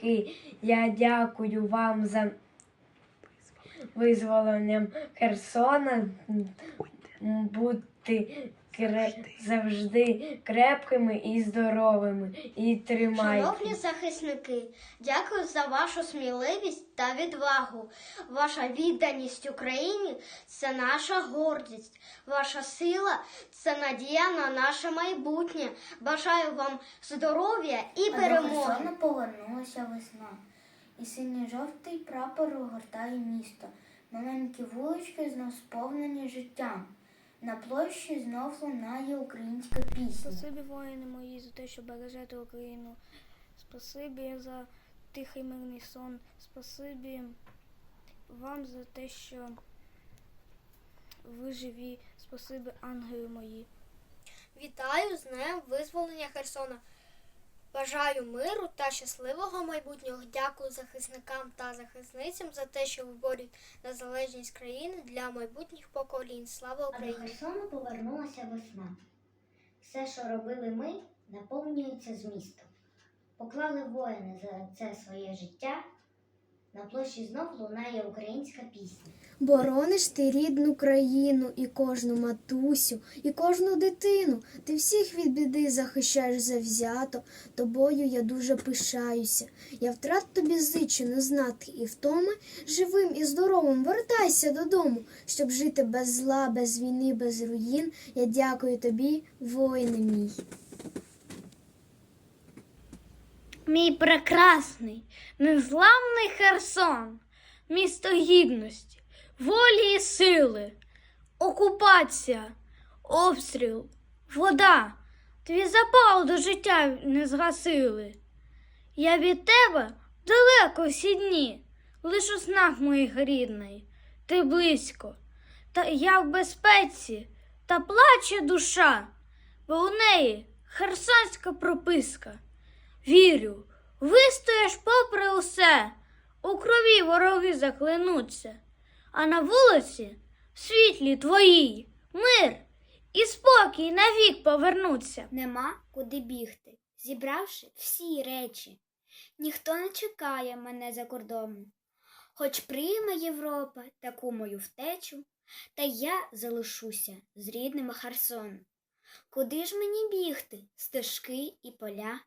захисники, я дякую вам за визволенням Херсона. Бути Будьте кре- завжди крепкими і здоровими. І тримайте. Шановні захисники, дякую за вашу сміливість та відвагу. Ваша відданість Україні це наша гордість. Ваша сила це надія на наше майбутнє. Бажаю вам здоров'я і до перемоги. Херсона повернулася весна, і синьо-жовтий прапор огортає місто. Маленькі вулички знов сповнені життям. На площі знов лунає українська пісня. Спасибі, воїни мої, за те, що бережете Україну. Спасибі за тихий мирний сон. Спасибі вам за те, що ви живі. Спасибі, ангели мої. Вітаю з Днем визволення Херсона. Бажаю миру та щасливого майбутнього. Дякую захисникам та захисницям за те, що виборюють незалежність країни для майбутніх поколінь. Слава А до Україні! Херсону повернулася весна. Все, що робили ми, наповнюється змістом. Поклали воїни за це своє життя. На площі знов лунає українська пісня. Борониш ти рідну країну і кожну матусю, і кожну дитину. Ти всіх від біди захищаєш завзято. Тобою я дуже пишаюся. Я втрат тобі зичу не знати і втоми живим і здоровим вертайся додому, щоб жити без зла, без війни, без руїн. Я дякую тобі, воїне мій. Мій прекрасний, незламний Херсон, місто гідності, волі і сили, окупація, обстріл, вода, твій запал до життя не згасили. Я від тебе далеко всі дні, лиш у снах моїх рідний, ти близько, та я в безпеці, та плаче душа, бо у неї херсонська прописка. Вірю, вистоїш попри усе, у крові вороги заклянуться, а на вулиці, в світлі твоїй, мир і спокій навік повернуться. Нема куди бігти, зібравши всі речі. Ніхто не чекає мене за кордоном. Хоч прийме Європа таку мою втечу, та я залишуся з рідним Херсоном. Куди ж мені бігти, стежки і поля?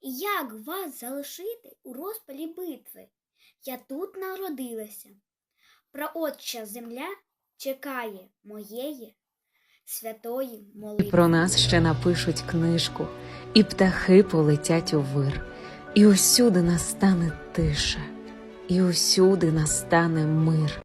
І як вас залишити у розпалі битви? Я тут народилася. Праотча земля чекає моєї святої молитви. про нас ще напишуть книжку, і птахи полетять у вир, і усюди настане тиша, і усюди настане мир.